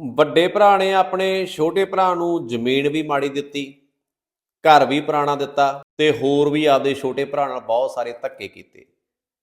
ਵੱਡੇ ਭਰਾ ਨੇ ਆਪਣੇ ਛੋਟੇ ਭਰਾ ਨੂੰ ਜ਼ਮੀਨ ਵੀ ਮਾੜੀ ਦਿੱਤੀ, ਘਰ ਵੀ ਪੁਰਾਣਾ ਦਿੱਤਾ ਤੇ ਹੋਰ ਵੀ ਆਪਦੇ ਛੋਟੇ ਭਰਾ ਨਾਲ ਬਹੁਤ ਸਾਰੇ ਧੱਕੇ ਕੀਤੇ।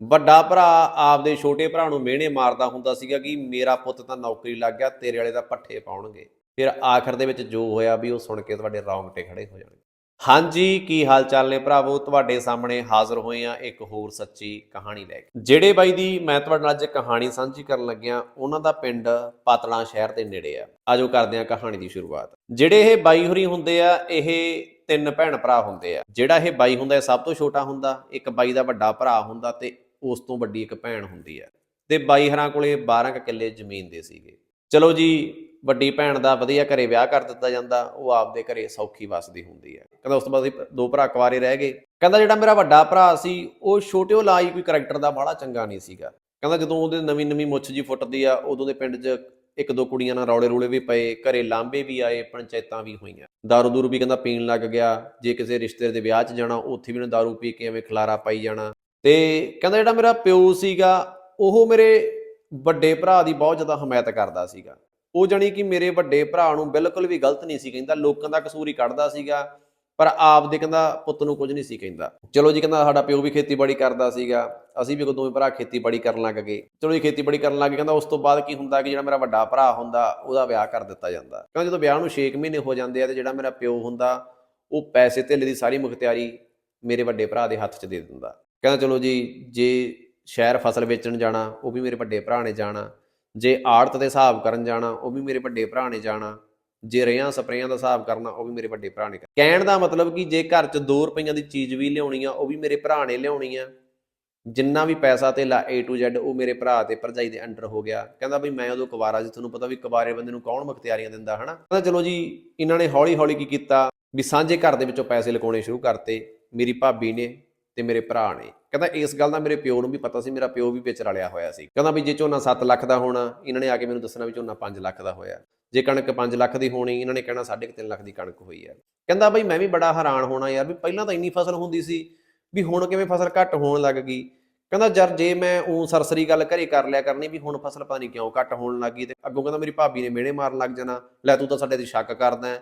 ਵੱਡਾ ਭਰਾ ਆਪਦੇ ਛੋਟੇ ਭਰਾ ਨੂੰ ਮਿਹਣੇ ਮਾਰਦਾ ਹੁੰਦਾ ਸੀਗਾ ਕਿ ਮੇਰਾ ਪੁੱਤ ਤਾਂ ਨੌਕਰੀ ਲੱਗ ਗਿਆ, ਤੇਰੇ ਵਾਲੇ ਤਾਂ ਪੱਠੇ ਪਾਉਣਗੇ। ਫਿਰ ਆਖਰ ਦੇ ਵਿੱਚ ਜੋ ਹੋਇਆ ਵੀ ਉਹ ਸੁਣ ਕੇ ਤੁਹਾਡੇ ਰੌਂਗਟੇ ਖੜੇ ਹੋ ਜਾਣਗੇ। ਹਾਂਜੀ, ਕੀ ਹਾਲ ਚਾਲ ਨੇ ਭਰਾਵੋ? ਤੁਹਾਡੇ ਸਾਹਮਣੇ ਹਾਜ਼ਰ ਹੋਏ ਆ ਇੱਕ ਹੋਰ ਸੱਚੀ ਕਹਾਣੀ ਲੈ ਕੇ। ਜਿਹੜੇ ਬਾਈ ਦੀ ਮੈਂ ਤੁਹਾਡੇ ਨਾਲ ਅੱਜ ਕਹਾਣੀ ਸਾਂਝੀ ਕਰਨ ਲੱਗਿਆ, ਉਹਨਾਂ ਦਾ ਪਿੰਡ ਪਾਤਲਾ ਸ਼ਹਿਰ ਦੇ ਨੇੜੇ ਆ। ਆਜੋ ਕਰਦੇ ਆ ਕਹਾਣੀ ਦੀ ਸ਼ੁਰੂਆਤ। ਜਿਹੜੇ ਇਹ ਬਾਈ ਹੋਰੀ ਹੁੰਦੇ ਆ, ਇਹ ਤਿੰਨ ਭੈਣ ਭਰਾ ਹੁੰਦੇ ਆ। ਜਿਹੜਾ ਇਹ ਬਾਈ ਹੁੰਦਾ ਸਭ ਤੋਂ ਛੋਟਾ ਹੁੰਦਾ। ਇੱਕ ਬਾਈ ਦਾ ਵੱਡਾ ਭਰਾ ਹੁੰਦਾ ਤੇ ਉਸ ਤੋਂ ਵੱਡੀ ਇੱਕ ਭੈਣ ਹੁੰਦੀ ਆ। ਤੇ ਬਾਈ ਹਰਾਂ ਕੋਲੇ 12 ਕੁ ਕਿੱਲੇ ਜ਼ਮੀਨ ਦੇ ਸੀਗੇ। ਚਲੋ ਜੀ ਵੱਡੀ ਭੈਣ ਦਾ ਵਧੀਆ ਘਰੇ ਵਿਆਹ ਕਰ ਦਿੱਤਾ ਜਾਂਦਾ, ਉਹ ਆਪਦੇ ਘਰੇ ਸੌਖੀ ਵਸਦੀ ਹੁੰਦੀ ਹੈ। ਕਹਿੰਦਾ ਉਸ ਤੋਂ ਬਾਅਦ ਅਸੀਂ ਦੋ ਭਰਾ ਕੁਆਰੇ ਰਹਿ ਗਏ। ਕਹਿੰਦਾ ਜਿਹੜਾ ਮੇਰਾ ਵੱਡਾ ਭਰਾ ਸੀ, ਉਹ ਛੋਟਿਓ ਲਾਈ ਕੋਈ ਕਰੈਕਟਰ ਦਾ ਬਾਹਲਾ ਚੰਗਾ ਨਹੀਂ ਸੀਗਾ। ਕਹਿੰਦਾ ਜਦੋਂ ਉਹਦੇ ਨਵੀਂ ਨਵੀਂ ਮੁੱਛ ਜੀ ਫੁੱਟਦੀ ਆ, ਉਦੋਂ ਦੇ ਪਿੰਡ 'ਚ ਇੱਕ ਦੋ ਕੁੜੀਆਂ ਨਾਲ ਰੌਲੇ ਰੂਲੇ ਵੀ ਪਏ, ਘਰੇ ਲਾਂਬੇ ਵੀ ਆਏ, ਪੰਚਾਇਤਾਂ ਵੀ ਹੋਈਆਂ। ਦਾਰੂ ਦੂਰੂ ਵੀ ਕਹਿੰਦਾ ਪੀਣ ਲੱਗ ਗਿਆ। ਜੇ ਕਿਸੇ ਰਿਸ਼ਤੇ ਦੇ ਵਿਆਹ 'ਚ ਜਾਣਾ, ਉੱਥੇ ਵੀ ਉਹਨੇ ਦਾਰੂ ਪੀ ਕੇ ਐਵੇਂ ਖਲਾਰਾ ਪਾਈ ਜਾਣਾ। ਤੇ ਕਹਿੰਦਾ ਜਿਹੜਾ ਮੇਰਾ ਪਿਓ ਸੀਗਾ, ਉਹ ਮੇਰੇ ਵੱਡੇ ਭਰਾ ਦੀ ਬਹੁਤ ਜ਼ਿਆਦਾ ਹਮਾਇਤ ਕਰਦਾ ਸੀਗਾ। ਉਹ ਜਾਣੀ ਕਿ ਮੇਰੇ ਵੱਡੇ ਭਰਾ ਨੂੰ ਬਿਲਕੁਲ ਵੀ ਗਲਤ ਨਹੀਂ ਸੀ ਕਹਿੰਦਾ, ਲੋਕਾਂ ਦਾ ਕਸੂਰ ਹੀ ਕੱਢਦਾ ਸੀਗਾ, ਪਰ ਆਪ ਦੇ ਕਹਿੰਦਾ ਪੁੱਤ ਨੂੰ ਕੁਝ ਨਹੀਂ ਸੀ ਕਹਿੰਦਾ। ਚਲੋ ਜੀ ਕਹਿੰਦਾ ਸਾਡਾ ਪਿਓ ਵੀ ਖੇਤੀਬਾੜੀ ਕਰਦਾ ਸੀਗਾ, ਅਸੀਂ ਵੀ ਦੋਵੇਂ ਭਰਾ ਖੇਤੀਬਾੜੀ ਕਰਨ ਲੱਗ ਗਏ। ਚਲੋ ਜੀ ਖੇਤੀਬਾੜੀ ਕਰਨ ਲੱਗ ਗਏ, ਕਹਿੰਦਾ ਉਸ ਤੋਂ ਬਾਅਦ ਕੀ ਹੁੰਦਾ ਕਿ ਜਿਹੜਾ ਮੇਰਾ ਵੱਡਾ ਭਰਾ ਹੁੰਦਾ, ਉਹਦਾ ਵਿਆਹ ਕਰ ਦਿੱਤਾ ਜਾਂਦਾ। ਕਹਿੰਦਾ ਜਦੋਂ ਵਿਆਹ ਨੂੰ 6 ਮਹੀਨੇ ਹੋ ਜਾਂਦੇ ਆ ਤੇ ਜਿਹੜਾ ਮੇਰਾ ਪਿਓ ਹੁੰਦਾ, ਉਹ ਪੈਸੇ ਧੇਲੇ ਦੀ ਸਾਰੀ ਮੁਖਤਿਆਰੀ ਮੇਰੇ ਵੱਡੇ ਭਰਾ ਦੇ ਹੱਥ 'ਚ ਦੇ ਦਿੰਦਾ। ਕਹਿੰਦਾ ਚਲੋ ਜੀ, ਜੇ ਸ਼ਹਿਰ ਫਸਲ ਵੇਚਣ ਜਾਣਾ, ਉਹ ਵੀ ਮੇਰੇ ਵੱਡੇ ਭਰਾ ਨੇ ਜਾਣਾ ਜੇ ਆੜਤ ਦੇ ਹਿਸਾਬ ਕਰਨ ਜਾਣਾ, ਉਹ ਵੀ ਮੇਰੇ ਵੱਡੇ ਭਰਾ ਨੇ ਜਾਣਾ। ਜੇ ਰਿਆਂ ਸਪਰੇਆਂ ਦਾ ਹਿਸਾਬ ਕਰਨਾ, ਉਹ ਵੀ ਮੇਰੇ ਵੱਡੇ ਭਰਾ ਨੇ ਕਹਿਣ ਦਾ ਮਤਲਬ ਕਿ ਜੇ ਘਰ 'ਚ 2 ਰੁਪਈਆਂ ਦੀ ਚੀਜ਼ ਵੀ ਲਿਆਉਣੀ ਆ, ਉਹ ਵੀ ਮੇਰੇ ਭਰਾ ਨੇ ਲਿਆਉਣੀ ਆ। ਜਿੰਨਾ ਵੀ ਪੈਸਾ ਤੇ ਲਾ A to Z, ਉਹ ਮੇਰੇ ਭਰਾ ਤੇ ਭਰਜਾਈ ਦੇ ਅੰਡਰ ਹੋ ਗਿਆ। ਕਹਿੰਦਾ ਵੀ ਮੈਂ ਉਦੋਂ ਕੁਵਾਰਾ ਸੀ, ਤੁਹਾਨੂੰ ਪਤਾ ਵੀ ਕੁਵਾਰੇ ਬੰਦੇ ਨੂੰ ਕੌਣ ਮੁਖਤਿਆਰੀਆਂ ਦਿੰਦਾ, ਹਨਾ? ਕਹਿੰਦਾ ਚਲੋ ਜੀ, ਇਹਨਾਂ ਨੇ ਹੌਲੀ ਹੌਲੀ ਕੀ ਕੀਤਾ? ਵੀ ਸਾਂਝੇ ਘਰ ਦੇ ਵਿੱਚੋਂ ਪੈਸੇ ਲਗਾਉਣੇ ਸ਼ੁਰੂ ਕਰਤੇ। ਮੇਰੀ ਭਾਬੀ ਨੇ ਤੇ ਮੇਰੇ ਭਰਾ ਨੇ। ਕਹਿੰਦਾ ਇਸ ਗੱਲ ਦਾ ਮੇਰੇ ਪਿਓ ਨੂੰ ਵੀ ਪਤਾ ਸੀ, ਮੇਰਾ ਪਿਓ ਵੀ ਵਿੱਚ ਰਲਿਆ ਹੋਇਆ ਸੀ। ਕਹਿੰਦਾ ਵੀ ਜੇ ਝੋਨਾ 7 ਲੱਖ ਦਾ ਹੋਣਾ, ਇਹਨਾਂ ਨੇ ਆ ਕੇ ਮੈਨੂੰ ਦੱਸਣਾ ਵੀ ਝੋਨਾ 5 ਲੱਖ ਦਾ ਹੋਇਆ। ਜੇ ਕਣਕ 5 ਲੱਖ ਦੀ ਹੋਣੀ, ਇਹਨਾਂ ਨੇ ਕਹਿਣਾ 3.5 ਲੱਖ ਦੀ ਕਣਕ ਹੋਈ ਹੈ। ਕਹਿੰਦਾ ਬਈ ਮੈਂ ਵੀ ਬੜਾ ਹੈਰਾਨ ਹੋਣਾ ਯਾਰ ਵੀ ਪਹਿਲਾਂ ਤਾਂ ਇੰਨੀ ਫਸਲ ਹੁੰਦੀ ਸੀ ਵੀ ਹੁਣ ਕਿਵੇਂ ਫਸਲ ਘੱਟ ਹੋਣ ਲੱਗ ਗਈ। ਕਹਿੰਦਾ ਯਾਰ ਜੇ ਮੈਂ ਉਹ ਸਰਸਰੀ ਗੱਲ ਘਰੇ ਕਰ ਲਿਆ ਕਰਨੀ ਵੀ ਹੁਣ ਫਸਲ ਪਤਾ ਨਹੀਂ ਕਿਉਂ ਘੱਟ ਹੋਣ ਲੱਗੀ ਤੇ ਅੱਗੋਂ ਕਹਿੰਦਾ ਮੇਰੀ ਭਾਬੀ ਨੇ ਮਿਹਣੇ ਮਾਰਨ ਲੱਗ ਜਾਣਾ, ਲੈ ਤੂੰ ਤਾਂ ਸਾਡੇ ਤੇ ਸ਼ੱਕ ਕਰਦਾ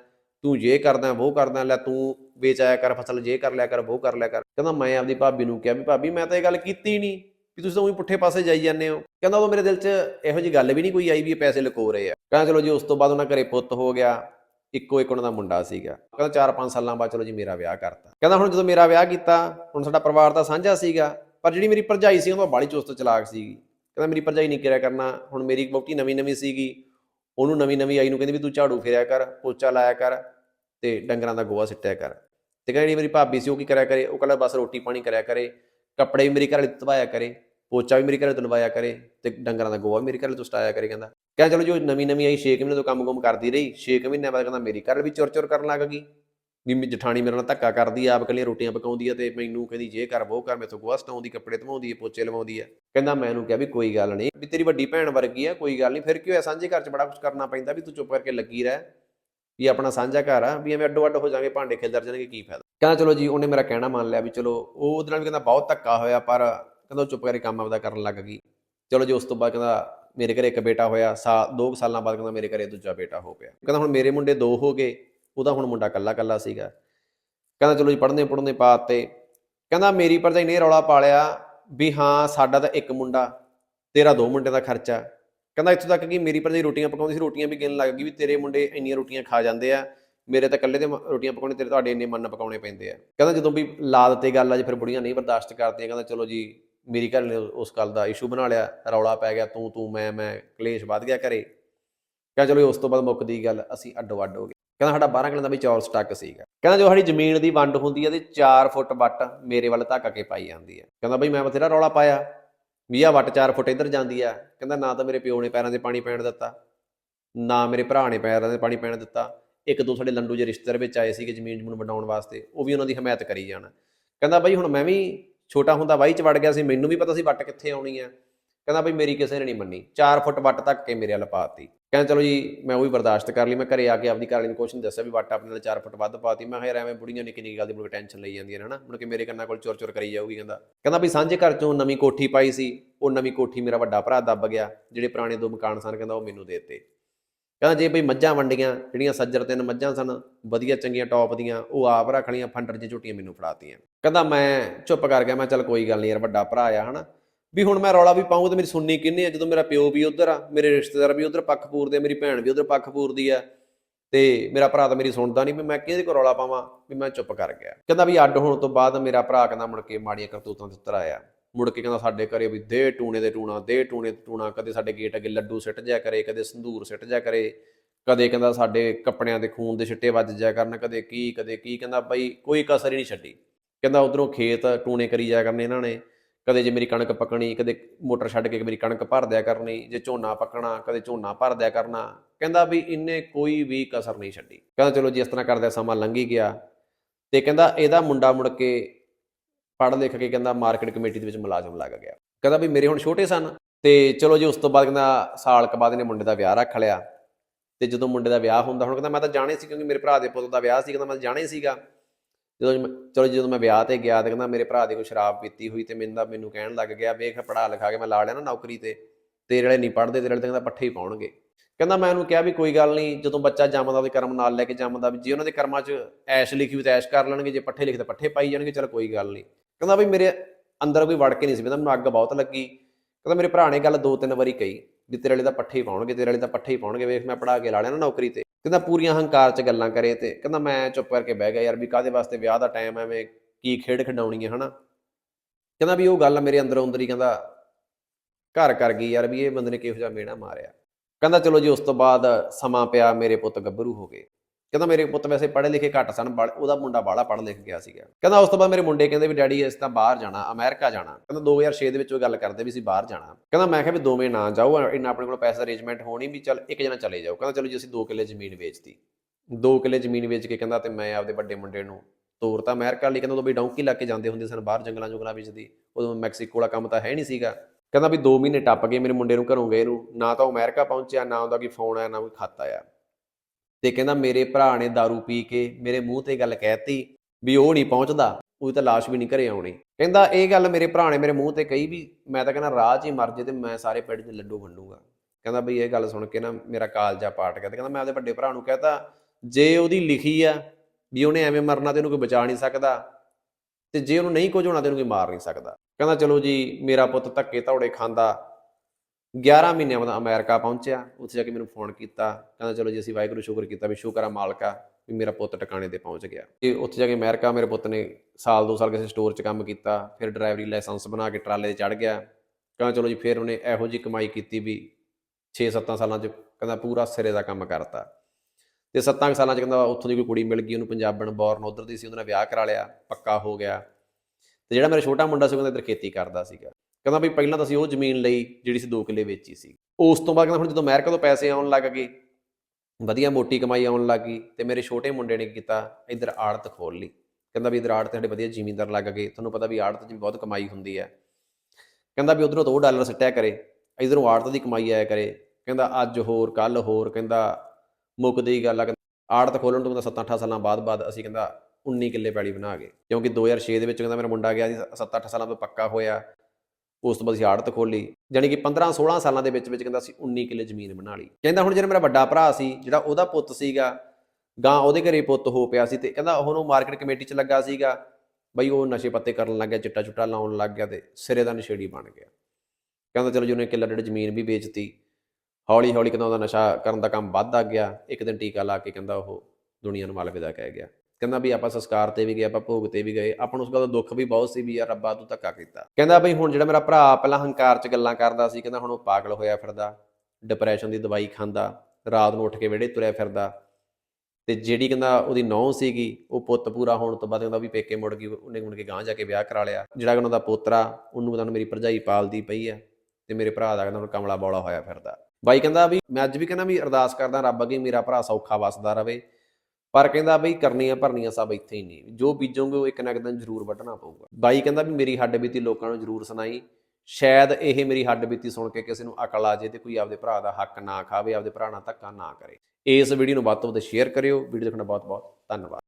ਤੂੰ ਜੇ ਕਰਦਾ ਉਹ ਕਰਦਾ, ਲੈ ਤੂੰ ਵੇਚ ਆਇਆ ਕਰ ਫਸਲ, ਜੇ ਕਰ ਲਿਆ ਕਰ ਉਹ ਕਰ ਲਿਆ ਕਰ। ਕਹਿੰਦਾ ਮੈਂ ਆਪਦੀ ਭਾਬੀ ਨੂੰ ਕਿਹਾ ਵੀ ਭਾਬੀ ਮੈਂ ਤਾਂ ਇਹ ਗੱਲ ਕੀਤੀ ਨਹੀਂ ਵੀ ਤੁਸੀਂ ਤਾਂ ਉਹੀ ਪੁੱਠੇ ਪਾਸੇ ਜਾਈ ਜਾਂਦੇ ਹੋ। ਕਹਿੰਦਾ ਉਦੋਂ ਮੇਰੇ ਦਿਲ 'ਚ ਇਹੋ ਜੀ ਗੱਲ ਵੀ ਨਹੀਂ ਕੋਈ ਆਈ ਵੀ ਇਹ ਪੈਸੇ ਲੁਕੋ ਰਹੇ ਆ। ਕਹਿੰਦਾ ਚਲੋ ਜੀ, ਉਸ ਤੋਂ ਬਾਅਦ ਉਹਨਾਂ ਘਰੇ ਪੁੱਤ ਹੋ ਗਿਆ, ਇੱਕੋ ਇੱਕ ਉਹਨਾਂ ਦਾ ਮੁੰਡਾ ਸੀਗਾ। ਕਹਿੰਦਾ 4-5 ਸਾਲਾਂ ਬਾਅਦ ਚਲੋ ਜੀ ਮੇਰਾ ਵਿਆਹ ਕਰਤਾ। ਕਹਿੰਦਾ ਹੁਣ ਜਦੋਂ ਮੇਰਾ ਵਿਆਹ ਕੀਤਾ, ਹੁਣ ਸਾਡਾ ਪਰਿਵਾਰ ਤਾਂ ਸਾਂਝਾ ਸੀਗਾ, ਪਰ ਜਿਹੜੀ ਮੇਰੀ ਭਰਜਾਈ ਸੀ ਉਹ ਤਾਂ ਬਾਲੀ ਚੁਸਤ ਚਲਾਕ ਸੀਗੀ। ਕਹਿੰਦਾ ਮੇਰੀ ਭਰਜਾਈ ਨਹੀਂ ਕਿਰਿਆ ਕਰਨਾ, ਹੁਣ ਮੇਰੀ ਵਹੁਟੀ ਨਵੀਂ ਨਵੀਂ ਸੀਗੀ ਉਹਨੂੰ ਨਵੀਂ ਨਵੀਂ ਆਈ ਨੂੰ ਕਹਿੰਦੀ ਵੀ ਤੂੰ ਝਾੜੂ ਫੇਰਿਆ ਕਰ, ਪੋਚਾ ਲਾਇਆ ਕਰ ਤੇ ਡੰਗਰਾਂ ਦਾ ਗੋਹਾ ਸਿੱਟਿਆ ਕਰ। ਤੇ ਕਹਿੰਦੀ ਜਿਹੜੀ ਮੇਰੀ ਭਾਬੀ ਸੀ ਉਹ ਕੀ ਕਰਿਆ ਕਰੇ? ਉਹ ਕਹਿੰਦਾ ਬਸ ਰੋਟੀ ਪਾਣੀ ਕਰਿਆ ਕਰੇ, ਕੱਪੜੇ ਵੀ ਮੇਰੀ ਘਰ ਵਾਲੀ ਧਵਾਇਆ ਕਰੇ, ਪੋਚਾ ਵੀ ਮੇਰੀ ਘਰ ਵਾਲੀ ਧਵਾਇਆ ਕਰੇ ਤੇ ਡੰਗਰਾਂ ਦਾ ਗੋਹਾ ਵੀ ਮੇਰੀ ਘਰ ਵਾਲੀ ਤੋਂ ਸਟਾਇਆ ਕਰੇ ਕਹਿੰਦਾ। ਕਹਿੰਦਾ ਚਲੋ ਜੋ ਨਵੀਂ ਨਵੀਂ ਆਈ 6 ਮਹੀਨੇ ਤੋਂ ਕੰਮ-ਕੁਮ ਕਰਦੀ ਰਹੀ 6 ਮਹੀਨਿਆਂ ਬਾਅਦ ਕਹਿੰਦਾ ਮੇਰੀ ਘਰ ਵੀ ਚੁਰ-ਚੁਰ ਕਰਨ ਲੱਗ ਗਈ। ਵੀ ਜਠਾਣੀ ਮੇਰੇ ਨਾਲ ਧੱਕਾ ਕਰਦੀ ਆ, ਆਪ ਕੱਲੀਆਂ ਰੋਟੀਆਂ ਪਕਾਉਂਦੀ ਆ ਤੇ ਮੈਨੂੰ ਕਹਿੰਦੀ, ਜੇ ਕਰ ਉਹ ਕਰ, ਮੈਥੋਂ ਗੋਹਾ ਸਟਾਉਂਦੀ ਕੱਪੜੇ ਧਵਾਉਂਦੀ ਆ, ਪੋਚੇ ਲਵਾਉਂਦੀ ਆ। ਕਹਿੰਦਾ ਮੈਂ ਉਹਨੂੰ ਕਿਹਾ ਵੀ ਕੋਈ ਗੱਲ ਨਹੀਂ, ਵੀ ਤੇਰੀ ਵੱਡੀ ਭੈਣ ਵਰਗੀ ਆ, ਕੋਈ ਗੱਲ ਨਹੀਂ, ਫਿਰ ਕੀ ਹੋਇਆ? ਸਾਂਝੇ ਘਰ 'ਚ ਬੜਾ ਕੁਝ ਕਰਨਾ ਪੈਂਦਾ ਵੀ ਤੂੰ ਚੁੱਪ ਕਰਕੇ ਲੱਗੀ ਰਹਿ, ਵੀ ਆਪਣਾ ਸਾਂਝਾ ਘਰ ਆ, ਵੀ ਐਵੇਂ ਅੱਡੋ ਅੱਡ ਹੋ ਜਾਵਾਂਗੇ, ਭਾਂਡੇ ਖਿਲਦਰ ਜਾਣਗੇ, ਕੀ ਫਾਇਦਾ? ਕਹਿੰਦਾ ਚਲੋ ਜੀ, ਉਹਨੇ ਮੇਰਾ ਕਹਿਣਾ ਮੰਨ ਲਿਆ ਵੀ ਚਲੋ, ਉਹ ਉਹਦੇ ਨਾਲ ਵੀ ਕਹਿੰਦਾ ਬਹੁਤ ਧੱਕਾ ਹੋਇਆ, ਪਰ ਕਹਿੰਦਾ ਉਹ ਚੁੱਪ ਕਰਕੇ ਕੰਮ ਆਪਦਾ ਕਰਨ ਲੱਗ ਗਈ। ਚਲੋ ਜੀ, ਉਸ ਤੋਂ ਬਾਅਦ ਕਹਿੰਦਾ ਮੇਰੇ ਘਰੇ ਇੱਕ ਬੇਟਾ ਹੋਇਆ ਸਾਲ ਦੋ ਕੁ ਸਾਲਾਂ ਬਾਅਦ ਕਹਿੰਦਾ ਮੇਰੇ ਘਰੇ ਦੂਜਾ ਬੇਟਾ ਹੋ ਪਿਆ। ਕਹਿੰਦਾ ਹੁਣ ਮੇਰੇ ਮੁੰਡੇ ਦੋ ਹੋ ਗਏ ਉਹਦਾ ਹੁਣ ਮੁੰਡਾ ਕੱਲਾ ਕੱਲਾ ਸੀਗਾ। ਕਹਿੰਦਾ, ਚਲੋ ਜੀ, ਪੜ੍ਹਨੇ ਪੜ੍ਹਨੇ ਪਾਤੇ ਕਹਿੰਦਾ, ਮੇਰੀ ਭਰਜਾਈ ਨੇ ਰੌਲਾ ਪਾ ਲਿਆ ਵੀ ਹਾਂ, ਸਾਡਾ ਤਾਂ ਇੱਕ ਮੁੰਡਾ, ਤੇਰਾ ਦੋ ਮੁੰਡਿਆਂ ਦਾ ਖਰਚਾ। ਕਹਿੰਦਾ, ਇੱਥੋਂ ਤੱਕ ਕਿ ਮੇਰੀ ਭਰਜਾਈ ਰੋਟੀਆਂ ਪਕਾਉਂਦੀ ਸੀ, ਰੋਟੀਆਂ ਵੀ ਗਿਣ ਲੱਗ ਗਈ ਵੀ ਤੇਰੇ ਮੁੰਡੇ ਇੰਨੀਆਂ ਰੋਟੀਆਂ ਖਾ ਜਾਂਦੇ ਆ। ਮੇਰੇ ਤਾਂ ਇਕੱਲੇ ਦੇ ਰੋਟੀਆਂ ਪਕਾਉਣੇ, ਤੇਰੇ ਤੁਹਾਡੇ ਇੰਨੇ ਮਨ ਪਕਾਉਣੇ ਪੈਂਦੇ ਆ। ਕਹਿੰਦਾ, ਜਦੋਂ ਵੀ ਲਾਦ ਤੇ ਗੱਲ ਆ ਜੇ, ਫਿਰ ਬੁੜੀਆਂ ਨਹੀਂ ਬਰਦਾਸ਼ਤ ਕਰਦੀਆਂ। ਕਹਿੰਦਾ, ਚਲੋ ਜੀ, ਮੇਰੀ ਘਰ ਨੇ ਉਸ ਗੱਲ ਦਾ ਇਸ਼ੂ ਬਣਾ ਲਿਆ, ਰੌਲਾ ਪੈ ਗਿਆ, ਤੂੰ ਤੂੰ, ਮੈਂ ਮੈਂ, ਕਲੇਸ਼ ਵੱਧ ਗਿਆ ਘਰੇ। ਕਹਿੰਦਾ, ਚਲੋ ਜੀ, ਉਸ ਤੋਂ ਬਾਅਦ ਮੁੱਕਦੀ ਗੱਲ, ਅਸੀਂ ਅੱਡੋ ਅੱਡ ਹੋ ਗਏ। ਕਹਿੰਦਾ ਸਾਡਾ 12 ਕਿੱਲੇ ਦਾ ਵੀ ਚੌਰ ਸਟੱਕ ਸੀਗਾ। ਕਹਿੰਦਾ ਜੋ ਸਾਡੀ ਜ਼ਮੀਨ ਦੀ ਵੰਡ ਹੁੰਦੀ ਹੈ ਤੇ 4 ਫੁੱਟ ਵੱਟ ਮੇਰੇ ਵੱਲ ਧੱਕ ਕੇ ਪਾਈ ਜਾਂਦੀ ਹੈ ਕਹਿੰਦਾ ਬਈ ਮੈਂ ਬਥੇਰਾ ਰੌਲਾ ਪਾਇਆ ਵੀ ਆਹ ਵੱਟ 4 ਫੁੱਟ ਇੱਧਰ ਜਾਂਦੀ ਆ। ਕਹਿੰਦਾ ਨਾ ਤਾਂ ਮੇਰੇ ਪਿਓ ਨੇ ਪੈਰਾਂ ਦੇ ਪਾਣੀ ਪੈਣ ਦਿੱਤਾ, ਨਾ ਮੇਰੇ ਭਰਾ ਨੇ ਪੈਰਾਂ ਦੇ ਪਾਣੀ ਪੈਣ ਦਿੱਤਾ। ਇੱਕ ਦੋ ਸਾਡੇ ਲੰਡੂ ਜੇ ਰਿਸ਼ਤੇਦਾਰ ਵਿੱਚ ਆਏ ਸੀਗੇ ਜ਼ਮੀਨ ਜਮੂਨ ਵੰਡਾਉਣ ਵਾਸਤੇ, ਉਹ ਵੀ ਉਹਨਾਂ ਦੀ ਹਮਾਇਤ ਕਰੀ ਜਾਣ। ਕਹਿੰਦਾ ਬਈ ਹੁਣ ਮੈਂ ਵੀ ਛੋਟਾ ਹੁੰਦਾ ਵਾਈ ਚ ਵੜ ਗਿਆ ਸੀ, ਮੈਨੂੰ ਵੀ ਪਤਾ ਸੀ ਵੱਟ ਕਿੱਥੇ ਆਉਣੀ ਆ। ਕਹਿੰਦਾ ਬਈ ਮੇਰੀ ਕਿਸੇ ਨੇ ਨਹੀਂ ਮੰਨੀ। 4 ਫੁੱਟ ਵੱਟ ਤੱਕ ਕੇ ਮੇਰੇ ਵੱਲ ਪਾਤੀ। ਕਹਿੰਦਾ ਚਲੋ ਜੀ, ਮੈਂ ਉਹ ਵੀ ਬਰਦਾਸ਼ਤ ਕਰ ਲਈ। ਮੈਂ ਘਰੇ ਆ ਕੇ ਆਪਦੀ ਘਰ ਵਾਲੀ ਨੂੰ ਕੁਛ ਨਹੀਂ ਦੱਸਿਆ ਵੀ ਵੱਟ ਆਪਣੇ ਨਾਲ 4 ਫੁੱਟ ਵੱਧ ਪਾਤੀ। ਮੈਂ ਕਿਹਾ ਯਾਰ ਐਵੇਂ ਬੁੜੀਆਂ ਨਿੱਕੀ ਨਿੱਕੀ ਗੱਲ ਦੀ ਮੁੜ ਕੇ ਟੈਨਸ਼ਨ ਲਈ ਜਾਂਦੀਆਂ ਨੇ ਹਨਾ। ਮੁੜ ਕੇ ਮੇਰੇ ਕੰਨਾਂ ਕੋਲ ਚੁਰ ਚੁਰ ਕਰੀ ਜਾਊਗੀ ਕਹਿੰਦਾ। ਕਹਿੰਦਾ ਵੀ ਸਾਂਝੇ ਘਰ ਚੋਂ ਨਵੀਂ ਕੋਠੀ ਪਾਈ ਸੀ। ਉਹ ਨਵੀਂ ਕੋਠੀ ਮੇਰਾ ਵੱਡਾ ਭਰਾ ਦੱਬ ਗਿਆ। ਜਿਹੜੇ ਪੁਰਾਣੇ ਦੋ ਮਕਾਨ ਸਨ ਕਹਿੰਦਾ ਉਹ ਮੈਨੂੰ ਦੇ ਦਿੱਤੇ। ਕਹਿੰਦਾ ਜੇ ਬਈ ਮੱਝਾਂ ਵੰਡੀਆਂ, ਜਿਹੜੀਆਂ ਸੱਜਰ ਤਿੰਨ ਮੱਝਾਂ ਸਨ, ਵਧੀਆ ਚੰਗੀਆਂ ਟੌਪ ਦੀਆਂ, ਉਹ ਆਪ ਰੱਖ ਲਈਆਂ, ਫੰਡਰ 'ਚ ਝੁੱਟੀਆਂ ਮੈਨੂੰ ਫੜਾਤੀਆਂ। ਕਹਿੰਦਾ ਮੈਂ ਚੁੱਪ ਕਰ ਗਿਆ। ਮੈਂ ਚੱਲ ਕੋਈ ਗੱਲ ਨਹੀਂ ਯਾਰ, ਵੱਡਾ ਭਰਾ ਆ ਹਨਾ। ਵੀ ਹੁਣ ਮੈਂ ਰੌਲਾ ਵੀ ਪਾਉਂਗਾ ਤੇ ਮੇਰੀ ਸੁਣਨੀ ਕਿੰਨੇ ਆ? ਜਦੋਂ ਮੇਰਾ ਪਿਓ ਵੀ ਉਧਰ ਆ, ਮੇਰੇ ਰਿਸ਼ਤੇਦਾਰ ਵੀ ਉਧਰ, ਪੱਖ ਪੂਰਦੇ ਆ, ਮੇਰੀ ਭੈਣ ਵੀ ਉਧਰ ਪੱਖ ਪੂਰਦੀ ਆ ਤੇ ਮੇਰਾ ਭਰਾ ਤਾਂ ਮੇਰੀ ਸੁਣਦਾ ਨਹੀਂ। ਵੀ ਮੈਂ ਕਿਹਦੇ ਕੋਲ ਰੌਲਾ ਪਾਵਾਂ ਵੀ ਮੈਂ ਚੁੱਪ ਕਰ ਗਿਆ? ਕਹਿੰਦਾ ਵੀ ਅੱਡ ਹੋਣ ਤੋਂ ਬਾਅਦ ਮੇਰਾ ਭਰਾ ਕਹਿੰਦਾ ਮੁੜ ਕੇ ਮਾੜੀਆਂ ਕਰਤੂਤਾਂ ਤੇ ਉਤਰ ਆਇਆ। ਮੁੜ ਕੇ ਕਹਿੰਦਾ ਸਾਡੇ ਘਰੇ ਵੀ ਦੇ ਟੂਣੇ ਦੇ ਟੂਣਾ, ਦੇ ਟੂਣੇ ਦੇ ਟੂਣਾ, ਕਦੇ ਸਾਡੇ ਗੇਟ ਅੱਗੇ ਲੱਡੂ ਸਿੱਟ ਜਾ ਕਰੇ, ਕਦੇ ਸੰਧੂਰ ਸਿੱਟ ਜਾ ਕਰੇ, ਕਦੇ ਕਹਿੰਦਾ ਸਾਡੇ ਕੱਪੜਿਆਂ ਦੇ ਖੂਨ ਦੇ ਛਿੱਟੇ ਵੱਜ ਜਾ ਕਰਨ, ਕਦੇ ਕੀ ਕਦੇ ਕੀ, ਕਹਿੰਦਾ ਬਈ ਕੋਈ ਕਸਰ ਹੀ ਨਹੀਂ ਛੱਡੀ। ਕਹਿੰਦਾ ਉਧਰੋਂ ਖੇਤ ਟੂਣੇ ਕਰੀ ਜਾ ਕਰਨੇ ਇਹਨਾਂ ਨੇ। ਕਦੇ ਜੇ ਮੇਰੀ ਕਣਕ ਪੱਕਣੀ, ਕਦੇ ਮੋਟਰ ਛੱਡ ਕੇ ਮੇਰੀ ਕਣਕ ਭਰ ਦਿਆ ਕਰਨੀ, ਜੇ ਝੋਨਾ ਪੱਕਣਾ, ਕਦੇ ਝੋਨਾ ਭਰ ਦਿਆ ਕਰਨਾ, ਕਹਿੰਦਾ ਵੀ ਇੰਨੇ ਕੋਈ ਵੀ ਕਸਰ ਨਹੀਂ ਛੱਡੀ। ਕਹਿੰਦਾ ਚਲੋ ਜੀ ਇਸ ਤਰ੍ਹਾਂ ਕਰਦਿਆ ਸਮਾਂ ਲੰਘੀ ਗਿਆ। ਤੇ ਕਹਿੰਦਾ ਇਹਦਾ ਮੁੰਡਾ ਮੁੜ ਕੇ ਪੜ੍ਹ ਲਿਖ ਕੇ ਕਹਿੰਦਾ ਮਾਰਕੀਟ ਕਮੇਟੀ ਦੇ ਵਿੱਚ ਮੁਲਾਜ਼ਮ ਲੱਗ ਗਿਆ। ਕਹਿੰਦਾ ਵੀ ਮੇਰੇ ਹੁਣ ਛੋਟੇ ਸਨ ਤੇ ਚਲੋ ਜੀ ਉਸ ਤੋਂ ਬਾਅਦ ਕਹਿੰਦਾ ਸਾਲ ਕ ਬਾਅਦ ਇਹਨੇ ਮੁੰਡੇ ਦਾ ਵਿਆਹ ਰੱਖ ਲਿਆ। ਤੇ ਜਦੋਂ ਮੁੰਡੇ ਦਾ ਵਿਆਹ ਹੁੰਦਾ, ਹੁਣ ਕਹਿੰਦਾ ਮੈਂ ਤਾਂ ਜਾਣੇ ਸੀ ਕਿਉਂਕਿ ਮੇਰੇ ਭਰਾ ਦੇ ਪੁੱਤ ਦਾ ਵਿਆਹ ਸੀ, ਕਹਿੰਦਾ ਮੈਂ ਜਾਣੇ ਹੀ ਸੀਗਾ। ਜਦੋਂ ਮੈਂ- ਚਲੋ ਜਦੋਂ ਮੈਂ ਵਿਆਹ ਤੇ ਗਿਆ ਤੇ ਕਹਿੰਦਾ ਮੇਰੇ ਭਰਾ ਦੀ ਕੋਈ ਸ਼ਰਾਬ ਪੀਤੀ ਹੋਈ ਤੇ ਮੈਨੂੰ ਤਾਂ ਮੈਨੂੰ ਕਹਿਣ ਲੱਗ ਗਿਆ, ਵੇਖ ਪੜਾ ਲਿਖਾ ਕੇ ਮੈਂ ਲਾ ਲਿਆ ਨਾ ਨੌਕਰੀ ਤੇ। ਤੇਰੇ ਵਾਲੇ ਨਹੀਂ ਪੜਦੇ ਤੇਰੇ ਵਾਲੇ ਤਾਂ ਕਹਿੰਦਾ ਪੱਠੇ ਹੀ ਪਾਉਣਗੇ। ਕਹਿੰਦਾ ਮੈਂ ਉਹਨੂੰ ਕਿਹਾ ਵੀ ਕੋਈ ਗੱਲ ਨਹੀਂ, ਜਦੋਂ ਬੱਚਾ ਜੰਮਦਾ ਉਹਦੇ ਕਰਮ ਨਾਲ ਲੈ ਕੇ ਜੰਮਦਾ ਵੀ ਜੇ ਉਹਨਾਂ ਦੇ ਕਰਮਾਂ 'ਚ ਐਸ਼ ਲਿਖੀ ਹੋਈ ਤਾਂ ਐਸ਼ ਕਰ ਲੈਣਗੇ, ਜੇ ਪੱਠੇ ਲਿਖੇ ਤਾਂ ਪੱਠੇ ਪਾਈ ਜਾਣਗੇ, ਚਲ ਕੋਈ ਗੱਲ ਨਹੀਂ। ਕਹਿੰਦਾ ਵੀ ਮੇਰੇ ਅੰਦਰ ਕੋਈ ਵੜ ਕੇ ਨਹੀਂ ਸੀ ਕਹਿੰਦਾ ਮੈਨੂੰ ਅੱਗ ਬਹੁਤ ਲੱਗੀ। ਕਹਿੰਦਾ ਮੇਰੇ ਭਰਾ ਨੇ ਗੱਲ ਦੋ ਤਿੰਨ ਵਾਰੀ ਕਹੀ ਵੀ ਤੇਰੇ ਵਾਲੇ ਤਾਂ ਪੱਠੇ ਹੀ ਪਾਉਣਗੇ, ਤੇਰੇ ਵਾਲੇ ਤਾਂ ਪੱਠੇ ਹੀ ਪਾਉਣਗੇ, ਵੇਖ ਮੈਂ ਪੜਾ ਕੇ ਲਾ ਲਿਆ ਨਾ ਨੌਕਰੀ ਤੇ। ਕਹਿੰਦਾ ਪੂਰੀਆਂ ਹੰਕਾਰ 'ਚ ਗੱਲਾਂ ਕਰੇ ਤੇ ਕਹਿੰਦਾ ਮੈਂ ਚੁੱਪ ਕਰਕੇ ਬਹਿ ਗਿਆ ਯਾਰ ਵੀ ਕਾਦੇ ਵਾਸਤੇ ਵਿਆਹ ਦਾ ਟਾਈਮ ਐਵੇਂ ਕੀ ਖੇਡ ਖਿਡਾਉਣੀ ਹੈ ਹਨਾ? ਕਹਿੰਦਾ ਵੀ ਉਹ ਗੱਲ ਮੇਰੇ ਅੰਦਰੋਂ ਅੰਦਰ ਹੀ ਕਹਿੰਦਾ ਘਰ ਕਰ ਗਈ ਯਾਰ ਵੀ ਇਹ ਬੰਦੇ ਨੇ ਕਿਹੋ ਜਿਹਾ ਮੇਣਾ ਮਾਰਿਆ। ਕਹਿੰਦਾ ਚਲੋ ਜੀ ਉਸ ਤੋਂ ਬਾਅਦ ਸਮਾਂ ਪਿਆ, ਮੇਰੇ ਪੁੱਤ ਗੱਭਰੂ ਹੋ ਗਏ। ਕਹਿੰਦਾ ਮੇਰੇ ਪੁੱਤ ਵੈਸੇ ਪੜ੍ਹੇ ਲਿਖੇ ਘੱਟ ਸਨ ਬਾਲ- ਉਹਦਾ ਮੁੰਡਾ ਬਾਹਲਾ ਪੜ੍ਹ ਲਿਖ ਗਿਆ ਸੀਗਾ। ਕਹਿੰਦਾ ਉਸ ਤੋਂ ਬਾਅਦ ਮੇਰੇ ਮੁੰਡੇ ਕਹਿੰਦੇ ਵੀ, ਡੈਡੀ, ਅਸੀਂ ਤਾਂ ਬਾਹਰ ਜਾਣਾ, ਅਮਰੀਕਾ ਜਾਣਾ। ਕਹਿੰਦਾ 2006 ਦੇ ਵਿੱਚ ਉਹ ਗੱਲ ਕਰਦੇ ਵੀ, ਅਸੀਂ ਬਾਹਰ ਜਾਣਾ। ਕਹਿੰਦਾ ਮੈਂ ਕਿਹਾ ਵੀ, ਦੋਵੇਂ ਨਾ ਜਾਓ ਇੰਨਾ ਆਪਣੇ ਕੋਲ ਪੈਸਾ ਅਰੇਂਜਮੈਂਟ ਹੋਣੀ ਵੀ, ਚੱਲ ਇੱਕ ਜਣਾ ਚਲੇ ਜਾਓ। ਕਹਿੰਦਾ, ਚਲੋ ਜੀ, ਅਸੀਂ 2 ਕਿੱਲੇ ਜ਼ਮੀਨ ਵੇਚਤੀ। 2 ਕਿੱਲੇ ਜ਼ਮੀਨ ਵੇਚ ਕੇ ਕਹਿੰਦਾ ਤੇ ਮੈਂ ਆਪਦੇ ਵੱਡੇ ਮੁੰਡੇ ਨੂੰ ਤੋਰਤਾ ਅਮਰੀਕਾ ਲਈ। ਕਹਿੰਦਾ ਉਦੋਂ ਵੀ ਡੌਂਕੀ ਲਾ ਕੇ ਜਾਂਦੇ ਹੁੰਦੇ ਸਨ, ਬਾਹਰ ਜੰਗਲਾਂ ਜੁਗਲਾਂ ਵੇਚਦੀ ਉਦੋਂ ਮੈਕਸੀਕੋ ਵਾਲਾ ਕੰਮ ਤਾਂ ਹੈ ਨਹੀਂ ਸੀਗਾ। ਕਹਿੰਦਾ ਵੀ 2 ਮਹੀਨੇ ਟੱਪ ਗਏ ਮੇਰੇ ਮੁੰਡੇ ਨੂੰ, ਘਰੋਂ ਗਏ ਨੂੰ। ਨਾ ਤਾਂ ਉਹ ਅਮਰੀਕਾ ਪਹੁੰਚਿਆ, ਨਾ ਉਹਦਾ ਕੋਈ ਫੋਨ ਆਇਆ, ਨਾ ਕੋਈ ਖਤ ਆਇਆ। ਤੇ ਕਹਿੰਦਾ ਮੇਰੇ ਭਰਾ ਨੇ दारू ਪੀ ਕੇ ਮੇਰੇ ਮੂੰਹ ਤੇ ਗੱਲ ਕਹਿਤੀ ਵੀ ਉਹ ਨਹੀਂ ਪਹੁੰਚਦਾ ਉਹ ਤਾਂ ਲਾਸ਼ ਵੀ ਨਹੀਂ ਘਰੇ ਆਉਣੀ। ਕਹਿੰਦਾ ਇਹ ਗੱਲ ਮੇਰੇ ਭਰਾ ਨੇ ਮੇਰੇ ਮੂੰਹ ਤੇ ਕਹੀ ਵੀ ਮੈਂ ਤਾਂ ਕਹਿੰਦਾ ਰਾਹ 'ਚ ਹੀ ਮਰ ਜੇ ਤੇ ਮੈਂ ਸਾਰੇ ਪਿੰਡ 'ਚ ਲੱਡੂ ਵੰਡੂਗਾ। ਕਹਿੰਦਾ ਬਈ ਇਹ ਗੱਲ ਸੁਣ ਕੇ ਨਾ ਮੇਰਾ ਕਾਲਜਾ ਪਾਟ ਗਿਆ ਤੇ ਕਹਿੰਦਾ ਮੈਂ ਆਪਦੇ ਵੱਡੇ ਭਰਾ ਨੂੰ ਕਹਤਾ, ਜੇ ਉਹਦੀ ਲਿਖੀ ਆ ਵੀ ਉਹਨੇ ਐਵੇਂ ਮਰਨਾ ਤੇ ਉਹਨੂੰ ਕੋਈ ਬਚਾ ਨਹੀਂ ਸਕਦਾ ਤੇ ਜੇ ਉਹਨੂੰ ਨਹੀਂ ਕੁਝ ਹੋਣਾ ਤੇ ਉਹਨੂੰ ਕੋਈ ਮਾਰ ਨਹੀਂ ਸਕਦਾ। ਕਹਿੰਦਾ ਚਲੋ ਜੀ, ਮੇਰਾ ਪੁੱਤ ਧੱਕੇ ਧੌੜੇ ਖਾਂਦਾ 11 ਮਹੀਨਿਆਂ ਬਾਅਦ ਅਮਰੀਕਾ ਪਹੁੰਚਿਆ, ਉੱਥੇ ਜਾ ਕੇ ਮੈਨੂੰ ਫੋਨ ਕੀਤਾ, ਕਹਿੰਦਾ ਚਲੋ ਜੀ ਅਸੀਂ ਵਾਹਿਗੁਰੂ ਸ਼ੁਕਰ ਕੀਤਾ ਵੀ ਸ਼ੁਕਰ ਆ ਮਾਲਕਾ ਵੀ ਮੇਰਾ ਪੁੱਤ ਟਿਕਾਣੇ ਤੇ ਪਹੁੰਚ ਗਿਆ। ਤੇ ਉੱਥੇ ਜਾ ਕੇ ਅਮਰੀਕਾ ਮੇਰੇ ਪੁੱਤ ਨੇ ਸਾਲ ਦੋ ਸਾਲ ਕਿਸੇ ਸਟੋਰ 'ਚ ਕੰਮ ਕੀਤਾ, ਫਿਰ ਡਰਾਈਵਰੀ ਲਾਇਸੈਂਸ ਬਣਾ ਕੇ ਟਰਾਲੇ ਤੇ ਚੜ ਗਿਆ। ਕਹਿੰਦਾ ਚਲੋ ਜੀ ਫਿਰ ਉਹਨੇ ਇਹੋ ਜੀ ਕਮਾਈ ਕੀਤੀ ਵੀ 6-7 ਸਾਲਾਂ 'ਚ ਕਹਿੰਦਾ ਪੂਰਾ ਸਿਰੇ ਦਾ ਕੰਮ ਕਰਤਾ। ਤੇ 7 ਸਾਲਾਂ 'ਚ ਕਹਿੰਦਾ ਉੱਥੋਂ ਦੀ ਕੋਈ ਕੁੜੀ ਮਿਲ ਗਈ, ਉਹਨੂੰ ਪੰਜਾਬਣ ਬੌਰਨ ਉਧਰ ਦੀ ਸੀ, ਉਹਦੇ ਨਾਲ ਵਿਆਹ ਕਰਾ ਲਿਆ, ਪੱਕਾ ਹੋ ਗਿਆ। ਤੇ ਜਿਹੜਾ ਮੇਰਾ ਛੋਟਾ ਮੁੰਡਾ ਸੀ, ਉਹ ਕਹਿੰਦਾ ਇੱਧਰ ਖੇਤੀ ਕਰਦਾ ਸੀਗਾ। ਕਹਿੰਦਾ ਵੀ ਪਹਿਲਾਂ ਤਾਂ ਅਸੀਂ ਉਹ ਜ਼ਮੀਨ ਲਈ ਜਿਹੜੀ ਸੀ 2 ਕਿੱਲੇ ਵੇਚੀ ਸੀ। ਉਸ ਤੋਂ ਬਾਅਦ ਕਹਿੰਦਾ ਹੁਣ ਜਦੋਂ ਅਮਰੀਕਾ ਤੋਂ ਪੈਸੇ ਆਉਣ ਲੱਗ ਗਏ, ਵਧੀਆ ਮੋਟੀ ਕਮਾਈ ਆਉਣ ਲੱਗ ਗਈ ਤੇ ਮੇਰੇ ਛੋਟੇ ਮੁੰਡੇ ਨੇ ਕੀਤਾ, ਇੱਧਰ ਆੜਤ ਖੋਲ ਲਈ। ਕਹਿੰਦਾ ਵੀ ਇੱਧਰ ਆੜਤ ਸਾਡੇ ਵਧੀਆ ਜ਼ਿਮੀਂਦਾਰ ਲੱਗ ਗਏ, ਤੁਹਾਨੂੰ ਪਤਾ ਵੀ ਆੜਤ 'ਚ ਵੀ ਬਹੁਤ ਕਮਾਈ ਹੁੰਦੀ ਹੈ। ਕਹਿੰਦਾ ਵੀ ਉਧਰੋਂ ਤੋਂ ਡਾਲਰ ਸਿੱਟਿਆ ਕਰੇ, ਇਧਰੋਂ ਆੜਤ ਦੀ ਕਮਾਈ ਆਇਆ ਕਰੇ। ਕਹਿੰਦਾ ਅੱਜ ਹੋਰ ਕੱਲ ਹੋਰ, ਕਹਿੰਦਾ ਮੁੱਕਦੀ ਗੱਲ ਆ ਆੜਤ ਖੋਲਣ ਤੋਂ ਕਹਿੰਦਾ 7-8 ਸਾਲਾਂ ਬਾਅਦ ਬਾਅਦ ਅਸੀਂ ਕਹਿੰਦਾ 19 ਕਿੱਲੇ ਪੈਲੀ ਬਣਾ ਗਏ। ਕਿਉਂਕਿ 2006 ਦੇ ਵਿੱਚ ਕਹਿੰਦਾ ਮੇਰਾ ਮੁੰਡਾ ਗਿਆ ਸੀ 7-8 ਸਾਲਾਂ ਤੋਂ ਪੱਕਾ ਹੋਇਆ। ਉਸ ਤੋਂ ਬਾਅਦ ਅਸੀਂ ਆੜਤ ਖੋਲੀ ਜਾਣੀ ਕਿ 15-16 ਸਾਲਾਂ ਦੇ ਵਿੱਚ ਵਿੱਚ ਕਹਿੰਦਾ ਸੀ 19 ਕਿੱਲੇ ਜ਼ਮੀਨ ਬਣਾ ਲਈ। ਕਹਿੰਦਾ ਹੁਣ ਜਿਹੜਾ ਮੇਰਾ ਵੱਡਾ ਭਰਾ ਸੀ, ਜਿਹੜਾ ਉਹਦਾ ਪੁੱਤ ਸੀਗਾ ਗਾਂ ਉਹਦੇ ਘਰੇ ਪੁੱਤ ਹੋ ਪਿਆ ਸੀ ਤੇ ਕਹਿੰਦਾ ਉਹਨੂੰ ਮਾਰਕੀਟ ਕਮੇਟੀ 'ਚ ਲੱਗਾ ਸੀਗਾ, ਬਈ ਉਹ ਨਸ਼ੇ ਪੱਤੇ ਕਰਨ ਲੱਗ ਗਿਆ, ਚਿੱਟਾ ਚੁੱਟਾ ਲਾਉਣ ਲੱਗ ਗਿਆ ਤੇ ਸਿਰੇ ਦਾ ਨਸ਼ੇੜੀ ਬਣ ਗਿਆ। ਕਹਿੰਦਾ ਚਲੋ ਜਿਹਨੇ ਉਹਨੇ ਕਿੱਲਾ ਡੇਢ ਜ਼ਮੀਨ ਵੀ ਵੇਚਤੀ ਹੌਲੀ ਹੌਲੀ ਕਹਿੰਦਾ ਉਹਦਾ ਨਸ਼ਾ ਕਰਨ ਦਾ ਕੰਮ ਵੱਧਦਾ ਗਿਆ, ਇੱਕ ਦਿਨ ਟੀਕਾ ਲਾ ਕੇ ਕਹਿੰਦਾ ਉਹ ਦੁਨੀਆ ਨੂੰ ਮਾਲਵੇ ਦਾ ਕਹਿ ਗਿਆ। ਕਹਿੰਦਾ ਵੀ ਆਪਾਂ ਸੰਸਕਾਰ ਤੇ ਵੀ ਗਏ, ਆਪਾਂ ਭੋਗ ਤੇ ਵੀ ਗਏ, ਆਪਾਂ ਨੂੰ ਉਸ ਗੱਲ ਦਾ ਦੁੱਖ ਵੀ ਬਹੁਤ ਸੀ ਵੀ ਯਾਰ ਰੱਬਾ ਤੂੰ ਧੱਕਾ ਕੀਤਾ। ਕਹਿੰਦਾ ਬਈ ਹੁਣ ਜਿਹੜਾ ਮੇਰਾ ਭਰਾ ਪਹਿਲਾਂ ਹੰਕਾਰ 'ਚ ਗੱਲਾਂ ਕਰਦਾ ਸੀ, ਕਹਿੰਦਾ ਹੁਣ ਉਹ ਪਾਗਲ ਹੋਇਆ ਫਿਰਦਾ ਡਿਪਰੈਸ਼ਨ ਦੀ ਦਵਾਈ ਖਾਂਦਾ, ਰਾਤ ਨੂੰ ਉੱਠ ਕੇ ਵਿਹੜੇ ਤੁਰਿਆ ਫਿਰਦਾ। ਤੇ ਜਿਹੜੀ ਕਹਿੰਦਾ ਉਹਦੀ ਨੌਂ ਸੀਗੀ, ਉਹ ਪੁੱਤ ਪੂਰਾ ਹੋਣ ਤੋਂ ਬਾਅਦ ਕਹਿੰਦਾ ਵੀ ਪੇਕੇ ਮੁੜ ਗਈ, ਉਹਨੇ ਮੁੜ ਕੇ ਗਾਂਹ ਜਾ ਕੇ ਵਿਆਹ ਕਰਾ ਲਿਆ। ਜਿਹੜਾ ਉਹਨਾਂ ਦਾ ਪੋਤਰਾ ਉਹਨੂੰ ਕਹਿੰਦਾ ਮੇਰੀ ਭਰਜਾਈ ਪਾਲਦੀ ਪਈ ਆ ਤੇ ਮੇਰੇ ਭਰਾ ਦਾ ਕਹਿੰਦਾ ਹੁਣ ਕਮਲਾ ਬੌਲਾ ਹੋਇਆ ਫਿਰਦਾ। ਬਾਈ ਕਹਿੰਦਾ ਵੀ ਮੈਂ ਅੱਜ ਵੀ ਕਹਿੰਦਾ ਵੀ ਅਰਦਾਸ ਕਰਦਾ, ਰੱਬ ਅੱਗੇ ਮੇਰਾ ਭਰਾ ਸੌਖਾ ਵਸਦਾ ਰਵੇ। ਪਰ ਕਹਿੰਦਾ ਬਈ ਕਰਨੀਆਂ ਭਰਨੀਆਂ ਸਭ ਇੱਥੇ ਹੀ ਨਹੀਂ ਜੋ ਬੀਜੋਗੇ ਉਹ ਇੱਕ ਨਾ ਇੱਕ ਦਿਨ ਜ਼ਰੂਰ ਵੱਢਣਾ ਪਊਗਾ। ਬਾਈ ਕਹਿੰਦਾ ਵੀ ਮੇਰੀ ਹੱਡ ਬੀਤੀ ਲੋਕਾਂ ਨੂੰ ਜ਼ਰੂਰ ਸੁਣਾਈ। ਸ਼ਾਇਦ ਇਹ ਮੇਰੀ ਹੱਡ ਬੀਤੀ ਸੁਣ ਕੇ ਕਿਸੇ ਨੂੰ ਅਕਲ ਆ ਜੇ ਤੇ ਕੋਈ ਆਪਦੇ ਭਰਾ ਦਾ ਹੱਕ ਨਾ ਖਾਵੇ, ਆਪਦੇ ਭਰਾ ਨਾਲ ਧੱਕਾ ਨਾ ਕਰੇ। ਇਸ ਵੀਡੀਓ ਨੂੰ ਵੱਧ ਤੋਂ ਵੱਧ ਸ਼ੇਅਰ ਕਰਿਓ। ਵੀਡੀਓ ਦੇਖਣ ਦਾ ਬਹੁਤ ਬਹੁਤ ਧੰਨਵਾਦ।